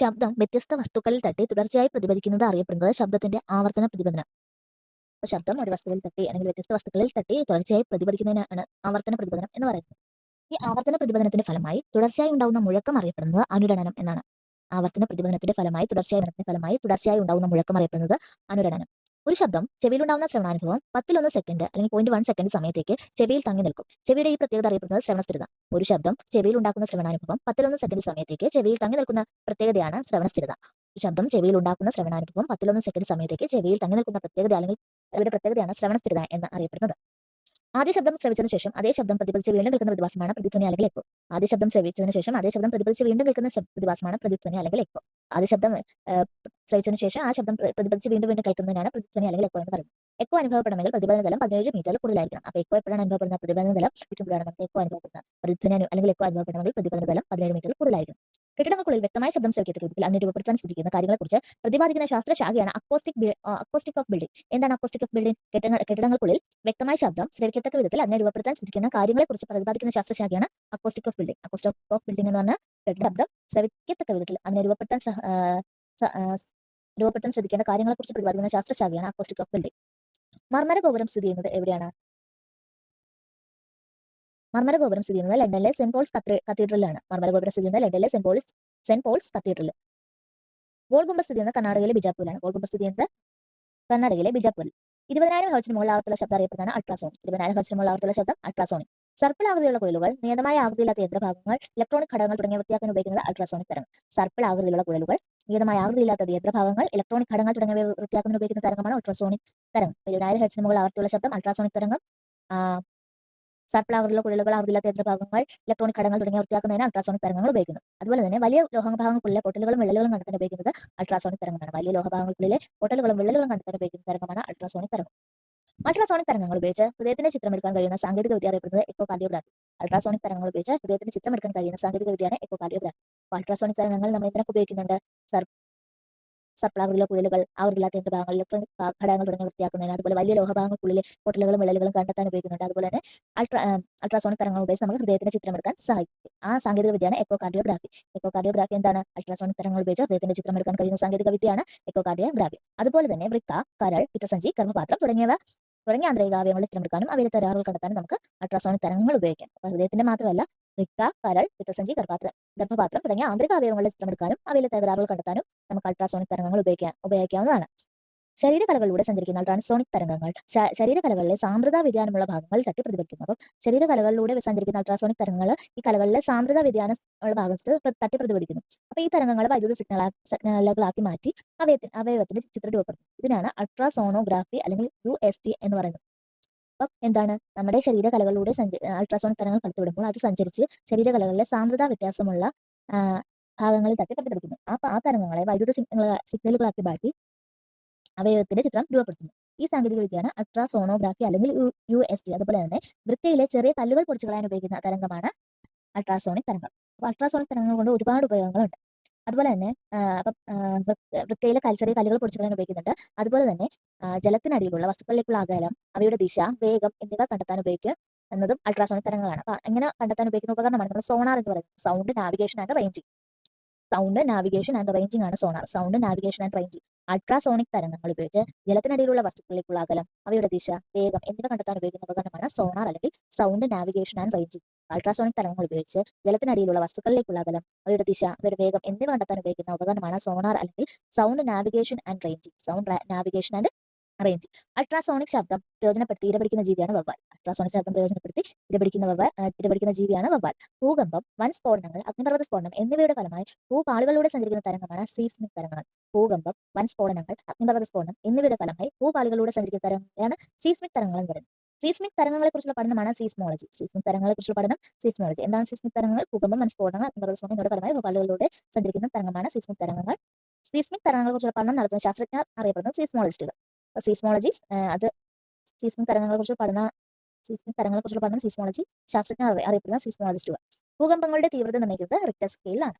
ശബ്ദം വ്യത്യസ്ത വസ്തുക്കളിൽ തട്ടി തുടർച്ചയായി പ്രതിഫലിക്കുന്നത് അറിയപ്പെടുന്നത് ശബ്ദത്തിന്റെ ആവർത്തന പ്രതിബന്ധനം അപ്പൊ ശബ്ദം ഒരു വസ്തുവിൽ തട്ടി അല്ലെങ്കിൽ വ്യത്യസ്ത വസ്തുക്കളിൽ തട്ടി തുടർച്ചയായി പ്രതിഫലിക്കുന്നതിനാണ് ആവർത്തന പ്രതിബന്ധനം എന്ന് പറയുന്നത്. ഈ ആവർത്തന പ്രതിബന്ധനത്തിന്റെ ഫലമായി തുടർച്ചയായി ഉണ്ടാകുന്ന മുഴക്കം അറിയപ്പെടുന്നത് അനുരണനം എന്നാണ്. ആവർത്തന പ്രതിബന്ധനത്തിന്റെ ഫലമായി തുടർച്ചയായി ഫലമായി തുടർച്ചയായി ഉണ്ടാകുന്ന മുഴക്കം അറിയപ്പെടുന്നത് അനുരണനം. ഒരു ശബ്ദം ചെവിയിലുണ്ടാവുന്ന ശ്രവണാനുഭവം പത്തിലൊന്ന് സെക്കൻഡ് അല്ലെങ്കിൽ പോയിന്റ് വൺ സെക്കൻഡ് സമയത്തേക്ക് ചെവിയിൽ തങ്ങി നിൽക്കും. ചെവിയുടെ ഈ പ്രത്യേകത അറിയപ്പെടുന്നത് ശ്രവണസ്ഥിരത. ഒരു ശബ്ദം ചെവിയിൽ ഉണ്ടാക്കുന്ന ശ്രവണാനുഭവം പത്തിലൊന്ന് സെക്കൻഡ് സമയത്തേക്ക് ചെവിയിൽ തങ്ങി നിൽക്കുന്ന പ്രത്യേകതയാണ് ശ്രവണസ്ഥിരത. ശബ്ദം ചെവിയിൽ ഉണ്ടാക്കുന്ന ശ്രവണാനുഭവം പത്തിലൊന്ന് സെക്കൻഡ് സമയത്തേക്ക് ചെവിയിൽ തങ്ങി നിൽക്കുന്ന പ്രത്യേകത അല്ലെങ്കിൽ അതിന്റെ പ്രത്യേകതയാണ് ശ്രവണസ്ഥിരത എന്ന് അറിയപ്പെടുന്നത്. ആദ്യ ശബ്ദം ശ്രവിച്ചതിന് ശേഷം അതേ ശബ്ദം പ്രതിഫലിച്ച് വീണ്ടും കേൾക്കുന്ന പ്രതിഭാസമാണ് പ്രതിധ്വനി അല്ലെങ്കിൽ എക്കോ. ആദ്യ ശബ്ദം ശ്രവിച്ചതിന് ശേഷം അതേ ശബ്ദം പ്രതിഫലിച്ച് വീണ്ടും കേൾക്കുന്ന പ്രതിഭാസമാണ് പ്രതിധ്വനി അല്ലെങ്കിൽ എക്കോ. ആദ്യ ശബ്ദം ശ്രവിച്ചതിന് ശേഷം ആ ശബ്ദം പ്രതിപദിച്ച് വീണ്ടും വീണ്ടും കേൾക്കുന്നതിനാണ് പ്രതിധ്വനി അല്ലെങ്കിൽ എക്കോ എന്ന് പറയുന്നത്. എക്കോ അനുഭവപ്പെടണമെങ്കിൽ പ്രതിഫലന തലം പതിനേഴ് മീറ്റർ കൂടുതലായിരിക്കണം. അപ്പോൾ എക്കോ എപ്പോഴാണ് അനുഭവപ്പെടുന്ന പ്രതിഫലന തലം ചുറ്റുമ്പോഴാണ് നമുക്ക് എക്കോ അനുഭവപ്പെടുന്നത് പ്രതിധ്വനി അല്ലെങ്കിൽ എക്കോ അനുഭവപ്പെടണമെങ്കിൽ പ്രതിഫലന തലം പതിനേഴ് മീറ്റർ കൂടുതലായിരിക്കും കെട്ടിടങ്ങൾക്കുള്ളിൽ വ്യക്തമായ ശബ്ദം ശ്രമിക്കുന്ന രൂപത്തിൽ അതിനെ രൂപപ്പെടുത്താൻ ശ്രദ്ധിക്കുന്ന കാര്യങ്ങളെക്കുറിച്ച് പ്രതിപാദിക്കുന്ന ശാസ്ത്രശാഖയാണ് അക്കോസ്റ്റിക് അക്കോസ്റ്റിക് ഓഫ് ബിൽഡിംഗ് എന്താണ് അക്കോസ്റ്റിക് ഓഫ് ബിൽഡിംഗ് കെട്ടിടങ്ങൾ കെട്ടിടങ്ങൾക്കുള്ളിൽ വ്യക്തമായ ശബ്ദം ശ്രവിക്കത്തക്ക വിധത്തിൽ അതിനെ രൂപപ്പെടുത്താൻ ശ്രദ്ധിക്കുന്ന കാര്യങ്ങളെക്കുറിച്ച് പ്രതിപാദിക്കുന്ന ശാസ്ത്രശാഖയാണ് acoustic of building acoustic of building എന്ന് പറഞ്ഞാൽ കെട്ടിട ശബ്ദം ശ്രവിക്കത്തക്ക വിധത്തിൽ അതിനെ രൂപപ്പെടുത്താൻ രൂപപ്പെടുത്താൻ ശ്രദ്ധിക്കേണ്ട കാര്യങ്ങളെക്കുറിച്ച് പ്രതിപാദിക്കുന്ന ശാസ്ത്രശാഖയാണ് അക്കോസ്റ്റിക് ഓഫ് ബിൽഡിംഗ് മർമ്മര ഗോപുരം സ്ഥിതി ചെയ്യുന്നത് എവിടെയാണ്? മർമ്മര ഗോപുരം സ്ഥിതി ചെയ്യുന്നത് ലണ്ടനിലെ സെന്റ് പോൾസ് കത്തീഡ്രലാണ് മർമ്മര ഗോപുരം സ്ഥിതി ചെയ്യുന്നത് ലണ്ടനിലെ Saint Paul's Saint Paul's cathedral Gol Gumbaz സ്ഥിതി ചെയ്യുന്നത് കർണാടകയിലെ ബിജാപ്പൂരിലാണ് ഗോൾഗുംബ സ്ഥിതി ചെയ്യുന്നത് കർണാടകയിലെ ബിജാപ്പൂരിൽ ഇരുപതിനായിരം ഹെർച്ചിന് മുകളിൽ ആവർത്തുള്ള ശബ്ദം അറിയപ്പെടുന്നതാണ് അൾട്രാസോണിക് ഇരുപതിനായിരം ഹെർച്ചിന് മുകളിൽ ആവർത്തുള്ള ശബ്ദം അൾട്രാസോണിക് സർപ്പിൾ ആകൃതിയുള്ള കുഴലുകൾ നിയതമായ ആകൃതിയില്ലാത്ത യന്ത്രഭാഗങ്ങൾ ഇലക്ട്രോണിക് ഘടകങ്ങൾ തുടങ്ങിയ വൃത്തിയാക്കാൻ ഉപയോഗിക്കുന്നത് അൾട്രാസോണിക് തരം. സർപ്പിൾ ആകൃതിയിലുള്ള കുഴലുകൾ നിയതമായ ആകൃതിയില്ലാത്ത യന്ത്രഭാഗങ്ങൾ ഇലക്ട്രോണിക് ഘടകങ്ങൾ തുടങ്ങിയ വൃത്തിയാക്കാൻ ഉപയോഗിക്കുന്ന തരംഗമാണ് അൾട്രാസോണിക് തരം ഇരുപതിനായിരം ഹെർച്ചിന് മുകളിൽ ആവർത്തിയുള്ള ശബ്ദം അൾട്രാസോണിക് തരംഗം. ആകൃതിയിലുള്ള കുഴലുകൾ ആകൃതിയില്ലാത്ത യന്ത്രഭാഗങ്ങൾ ഇലക്ട്രോണിക് ഘടകങ്ങൾ തുടങ്ങിയ വൃത്തിയാക്കുന്നതിന് അൾട്രാസോണിക് തരംഗങ്ങൾ ഉപയോഗിക്കുന്നു. അതുപോലെ തന്നെ വലിയ ലോഹഭാഗങ്ങൾക്കുള്ളിലെ പൊട്ടലുകളും വിള്ളലുകളും കണ്ടെത്താൻ ഉപയോഗിക്കുന്നത് അൾട്രാസോണിക് തരംഗമാണ് വലിയ ലോഹഭാഗങ്ങൾക്കുള്ളിലെ പൊട്ടലുകളും വിള്ളലുകളും കണ്ടെത്താൻ ഉപയോഗിക്കുന്ന തരംഗമാണ് അൾട്രാസോണിക് തരംഗം. അൾട്രാസോണിക് തരംഗങ്ങൾ ഉപയോഗിച്ച് ഹൃദയത്തിന്റെ ചിത്രം എടുക്കാൻ കഴിയുന്ന സാങ്കേതിക വിദ്യ അറിയപ്പെടുന്നത് എക്കോ കാർഡിയോഗ്രാഫി അൾട്രാസോണിക് തരംഗങ്ങൾ ഉപയോഗിച്ച് ഹൃദയത്തിന്റെ ചിത്രം എടുക്കാൻ കഴിയുന്ന സാങ്കേതിക വിദ്യയാണ് എക്കോ കാർഡിയോഗ്രാഫി അൾട്രാസോണിക് തരംഗങ്ങൾ നമ്മൾ ഇതിനൊക്കെ ഉപയോഗിക്കുന്നുണ്ട്? സർ സർപ്പിളാകൃതിയിലുള്ള കുഴലുകൾ ആകൃതിയില്ലാത്ത യന്ത്രഭാഗങ്ങൾ ഇലക്ട്രോണിക് ഘടകങ്ങൾ തുടങ്ങി വൃത്തിയാക്കുന്നതിന് അതുപോലെ വലിയ ലോഹഭാഗങ്ങൾക്കുള്ളിലെ പൊട്ടലുകളും വിള്ളലുകളും കണ്ടെത്താൻ ഉപയോഗിക്കുന്നുണ്ട്. അതുപോലെ തന്നെ അൾട്രാ അൾട്രാസോണിക് തരങ്ങൾ ഉപയോഗിച്ച് നമുക്ക് ഹൃദയത്തിന്റെ ചിത്രമെടുക്കാൻ സഹായിക്കും. ആ സാങ്കേതിക വിദ്യയാണ് എക്കോ കാർഡിയോഗ്രാഫി എക്കോ കാർഡിയോഗ്രാഫി എന്താണ്? അൾട്രാസോണിക് തരങ്ങൾ ഉപയോഗിച്ച് ഹൃദയത്തിന്റെ ചിത്രമെടുക്കാൻ കഴിയുന്ന സാങ്കേതിക വിദ്യയാണ് എക്കോ കാർഡിയോഗ്രാഫി അതുപോലെ തന്നെ വൃക്ക കരൾ പിത്തസഞ്ചി കർമ്മപാത്രം തുടങ്ങിയവ തുടങ്ങിയ ആന്തരിക ചിത്രമെടുക്കാനും അവയിലെ തരാറുകൾ കണ്ടെത്താനും നമുക്ക് അൾട്രാസോണിക് തരങ്ങൾ ഉപയോഗിക്കാം. ഹൃദയത്തിന്റെ മാത്രമല്ല വൃക്ക കരൾ പിത്തസഞ്ചി ഗർഭാത്രം ഗർഭപാത്രം തുടങ്ങിയ ആന്തരിക അവയവങ്ങളുടെ ചിത്രമെടുക്കാനും അവയിലെ തകരാറുകൾ കണ്ടെത്താനും നമുക്ക് അൾട്രാസോണിക് തരംഗങ്ങൾ ഉപയോഗിക്കാൻ ഉപയോഗിക്കാവുന്നതാണ്. ശരീരകലകളിലൂടെ സഞ്ചരിക്കുന്ന അൾട്രാസോണിക് തരംഗങ്ങൾ ശരീരകലകളിലെ സാന്ദ്രതാ വ്യതിയാനമുള്ള ഭാഗങ്ങൾ തട്ടി പ്രതിഫലിക്കുന്നു. അപ്പം ശരീരകലകളിലൂടെ സഞ്ചരിക്കുന്ന അൾട്രാസോണിക് തരംഗങ്ങൾ ഈ കലകളിലെ സാന്ദ്രതാ വ്യതിയാന ഭാഗത്ത് തട്ടി പ്രതിഫലിക്കുന്നു. അപ്പൊ ഈ തരംഗങ്ങൾ വൈദ്യുത സിഗ്നൽ സിഗ്നലുകളാക്കി മാറ്റി അവയത്തിന് അവയവത്തിന്റെ ചിത്രം രൂപപ്പെടുത്തും ഇതിനാണ് അൾട്രാസോണോഗ്രാഫി അല്ലെങ്കിൽ യു എസ് ടി എന്ന് പറയുന്നത്. അപ്പം എന്താണ്? നമ്മുടെ ശരീരകലകളിലൂടെ സഞ്ച അൾട്രാസോണിക് തരംഗങ്ങൾ കടത്തിവിടുമ്പോൾ അത് സഞ്ചരിച്ച് ശരീരകലകളിലെ സാന്ദ്രത വ്യത്യാസമുള്ള ഭാഗങ്ങളിൽ തട്ടി പ്രതിഫലിക്കുന്നു ആ ആ തരംഗങ്ങളെ വൈദ്യുത സിഗ്നലുകളാക്കി മാറ്റി അവയവത്തിന്റെ ചിത്രം രൂപപ്പെടുത്തുന്നു. ഈ സാങ്കേതിക വിദ്യയാണ് അൾട്രാസോണോഗ്രാഫി അല്ലെങ്കിൽ യു എസ് ടി അതുപോലെ തന്നെ വൃക്കയിലെ ചെറിയ കല്ലുകൾ പൊടിച്ചു കളയാൻ ഉപയോഗിക്കുന്ന തരംഗമാണ് അൾട്രാസോണിക് തരംഗം. അപ്പോൾ അൾട്രാസോണിക് തരംഗങ്ങൾ കൊണ്ട് ഒരുപാട് ഉപയോഗങ്ങളുണ്ട്. അതുപോലെ തന്നെ വൃക്കയിലെ ചെറിയ കല്ലുകൾ പൊടിച്ചു കളയാൻ ഉപയോഗിക്കുന്നുണ്ട്. അതുപോലെ തന്നെ ജലത്തിനടിയിലുള്ള വസ്തുക്കളിലേക്കുള്ള അകലം അവയുടെ ദിശ വേഗം എന്നിവ കണ്ടെത്താൻ ഉപയോഗിക്കുക എന്നതും അൾട്രാസോണിക് തരംഗങ്ങളാണ് അപ്പൊ എങ്ങനെ കണ്ടെത്താൻ ഉപയോഗിക്കുന്ന ഉപകരണമാണ് നമ്മൾ സോണാർ എന്ന് പറയുന്നത്. Sound navigation and ranging sound navigation and ranging ആണ് sonar sound navigation and ranging ultrasonic തരംഗങ്ങൾ ഉപയോഗിച്ച് ജലത്തിനടിയിലുള്ള വസ്തുക്കളിലേക്കുള്ള അകലം അവയുടെ ദിശ വേഗം എന്നിവ കണ്ടെത്താൻ ഉപയോഗിക്കുന്ന ഉപകരണമാണ് സോണാർ അല്ലെങ്കിൽ sound navigation and ranging ultrasonic തരംഗങ്ങൾ ഉപയോഗിച്ച് ജലത്തിനടിയിലുള്ള വസ്തുക്കളിലേക്കുള്ള അകലം അവയുടെ ദിശ അവയുടെ വേഗം എന്നിവ കണ്ടെത്താൻ ഉപയോഗിക്കുന്ന ഉപകരണമാണ് സോണാർ അല്ലെങ്കിൽ sound navigation and ranging sound navigation and ranging ultrasonic ശബ്ദം പ്രയോജനപ്പെടുത്തി ഇരപിടിക്കുന്ന ജീവിയാണ് വവ്വാൽ. അൾട്രാസോണിക് ശബ്ദം പ്രയോജനപ്പെടുത്തി ഇരപിടിക്കുന്ന വവ്വാൽ ഇരപിടിക്കുന്ന ജീവിയാണ് വവ്വാൽ. ഭൂകമ്പം വൻ സ്ഫോടനങ്ങൾ അഗ്നിപർവത സ്ഫോടനം എന്നിവയുടെ ഫലമായി ഭൂപാളികളിലൂടെ സഞ്ചരിക്കുന്ന തരംഗമാണ് സീസ്മിക് തരംഗങ്ങൾ ഭൂകമ്പം വൻ സ്ഫോടനങ്ങൾ അഗ്നിപർവത സ്ഫോടനം എന്നിവയുടെ ഫലമായി ഭൂപാളികളിലൂടെ സഞ്ചരിക്കുന്ന തരംഗമാണ് സീസ്മിക് തരംഗങ്ങൾ എന്ന് പറയുന്നത്. സീസ്മിക് തരംഗങ്ങളെ കുറിച്ചുള്ള പഠനമാണ് സീസ്മോളജി സീസ്മിക് തരങ്ങളെ കുറിച്ചുള്ള പഠനം സീസ്മോളജി എന്താണ് സീസ്മിക് തരങ്ങൾ? ഭൂകമ്പം വൻ സ്ഫോടനങ്ങൾ അഗ്നിപർവത സ്ഫോടനം എന്നിവയുടെ ഫലമായി ഭൂപാളികളിലൂടെ സഞ്ചരിക്കുന്ന തരംഗമാണ് സീസ്മിക് തരംഗങ്ങൾ സീസ്മിക് തരങ്ങളെ കുറിച്ചുള്ള പഠനം നടത്തുന്ന ശാസ്ത്രജ്ഞർ അറിയപ്പെടുന്നത് സീസ്മോളജിസ്റ്റുകൾ സീസ്മോളജി അത് സീസ്മിക് തരംഗങ്ങളെ കുറിച്ച് പഠന സീസ്മിക് തരംഗങ്ങളെ കുറിച്ചുള്ള പഠനം സീസ്മോളജി ശാസ്ത്രജ്ഞർ അറി- അറിയപ്പെടുന്ന സീസ്മോളജിസ്റ്റുകൾ ഭൂകമ്പങ്ങളുടെ തീവ്രത നിർണയിക്കുന്നത് റിക്ടർ സ്കെയിലാണ്